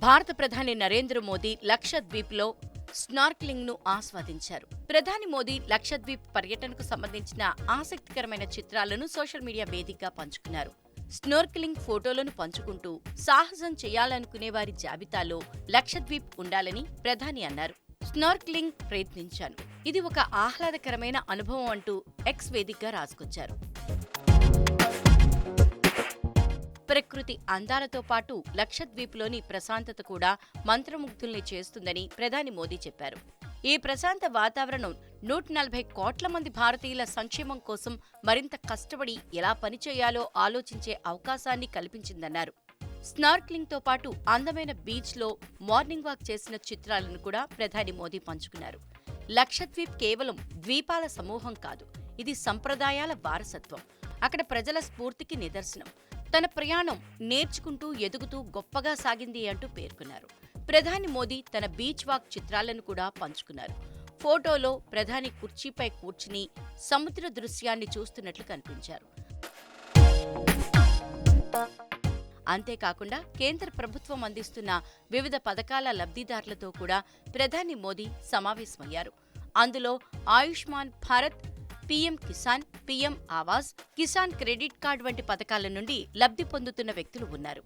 భారత ప్రధాని నరేంద్ర మోదీ లక్షద్వీప్లో స్నార్క్లింగ్ను ఆస్వాదించారు. ప్రధాని మోదీ లక్షద్వీప్ పర్యటనకు సంబంధించిన ఆసక్తికరమైన చిత్రాలను సోషల్ మీడియా వేదికగా పంచుకున్నారు. స్నోర్కిలింగ్ ఫోటోలను పంచుకుంటూ సాహసం చేయాలనుకునే వారి జాబితాలో లక్షద్వీప్ ఉండాలని ప్రధాని అన్నారు. స్నార్క్లింగ్ ప్రయత్నించాను. ఇది ఒక ఆహ్లాదకరమైన అనుభవం అంటూ ఎక్స్ వేదికగా రాసుకొచ్చారు. ప్రకృతి అందాలతో పాటు లక్షద్వీప్లోని ప్రశాంతత కూడా మంత్రముగ్ధుల్ని చేస్తుందని ప్రధాని మోదీ చెప్పారు. ఈ ప్రశాంత వాతావరణం నూట నలభై కోట్ల మంది భారతీయుల సంక్షేమం కోసం మరింత కష్టపడి ఎలా పనిచేయాలో ఆలోచించే అవకాశాన్ని కల్పించిందన్నారు. స్నార్క్లింగ్తో పాటు అందమైన బీచ్లో మార్నింగ్ వాక్ చేసిన చిత్రాలను కూడా ప్రధాని మోదీ పంచుకున్నారు. లక్షద్వీప్ కేవలం ద్వీపాల సమూహం కాదు ఇది సంప్రదాయాల వారసత్వం. అక్కడ ప్రజల స్ఫూర్తికి నిదర్శనం. తన ప్రయాణం నేర్చుకుంటూ ఎదుగుతూ గొప్పగా సాగింది అంటూ పేర్కొన్నారు. ప్రధాని మోదీ తన బీచ్ వాక్ చిత్రాలను కూడా పంచుకున్నారు. ఫోటోలో ప్రధాని కుర్చీపై కూర్చుని సముద్ర దృశ్యాన్ని చూస్తున్నట్లు కనిపించారు. అంతేకాకుండా కేంద్ర ప్రభుత్వం అందిస్తున్న వివిధ పథకాల లబ్ధిదారులతో కూడా ప్రధాని మోదీ సమావేశమయ్యారు. అందులో Ayushman Bharat PM Kisan PM Awas Kisan credit card వంటి పథకాల నుండి లబ్ధి పొందుతున్న వ్యక్తులు ఉన్నారు.